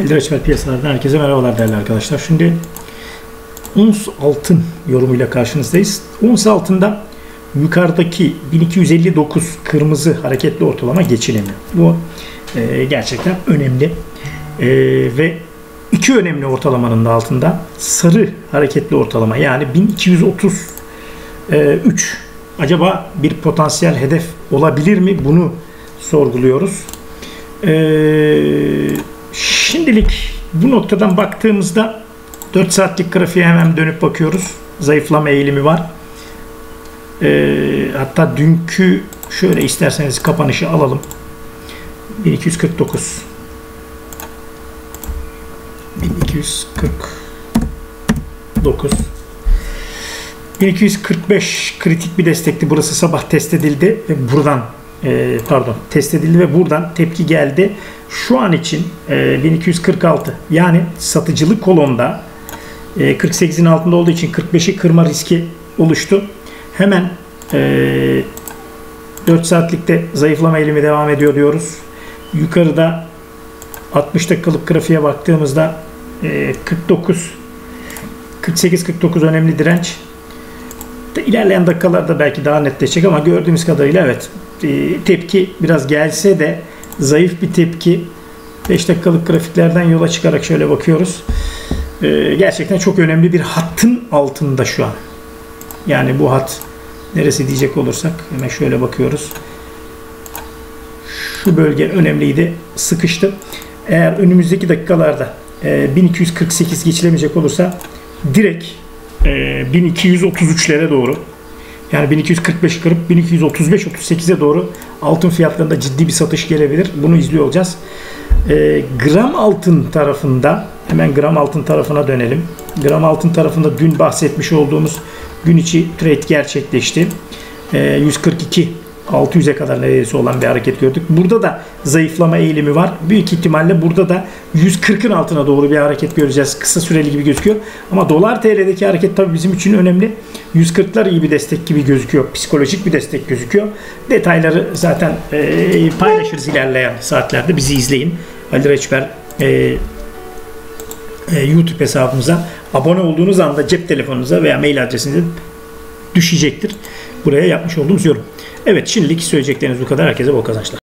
Ali Reçber piyasalardan herkese merhabalar değerli arkadaşlar. Şimdi ons altın yorumuyla karşınızdayız. Ons altında yukarıdaki 1259 kırmızı hareketli ortalama geçilemiyor. Bu e, gerçekten önemli. E, ve iki önemli ortalamanın da altında sarı hareketli ortalama yani 1233 e, acaba bir potansiyel hedef olabilir mi? Bunu sorguluyoruz. Eee Şimdilik bu noktadan baktığımızda 4 saatlik grafiğe hemen dönüp bakıyoruz. Zayıflama eğilimi var. Ee, hatta dünkü şöyle isterseniz kapanışı alalım. 1249 1249 1245 kritik bir destekti. Burası sabah test edildi ve buradan e, pardon test edildi ve buradan tepki geldi. Şu an için e, 1246 yani satıcılık kolonda e, 48'in altında olduğu için 45'i kırma riski oluştu. Hemen e, 4 saatlikte zayıflama eğilimi devam ediyor diyoruz. Yukarıda 60 dakikalık grafiğe baktığımızda e, 49 48-49 önemli direnç. İlerleyen dakikalarda belki daha netleşecek ama gördüğümüz kadarıyla evet e, tepki biraz gelse de zayıf bir tepki. 5 dakikalık grafiklerden yola çıkarak şöyle bakıyoruz. E, gerçekten çok önemli bir hattın altında şu an. Yani bu hat neresi diyecek olursak hemen şöyle bakıyoruz. Şu bölge önemliydi. Sıkıştı. Eğer önümüzdeki dakikalarda 1248 e, geçilemeyecek olursa direkt 1233'lere doğru yani 1245 kırıp 1235-38'e doğru altın fiyatlarında ciddi bir satış gelebilir. Bunu izliyor olacağız. E, gram altın tarafında hemen gram altın tarafına dönelim. Gram altın tarafında dün bahsetmiş olduğumuz gün içi trade gerçekleşti. E, 142 600'e kadar neredeyse olan bir hareket gördük. Burada da zayıflama eğilimi var. Büyük ihtimalle burada da 140'ın altına doğru bir hareket göreceğiz. Kısa süreli gibi gözüküyor. Ama dolar TL'deki hareket tabii bizim için önemli. 140'lar iyi bir destek gibi gözüküyor. Psikolojik bir destek gözüküyor. Detayları zaten e, paylaşırız ilerleyen saatlerde. Bizi izleyin. Ali Reçber e, e, YouTube hesabımıza abone olduğunuz anda cep telefonunuza veya mail adresinize düşecektir. Buraya yapmış olduğumuz yorum. Evet şimdilik söyleyecekleriniz bu kadar. Herkese bol kazançlar.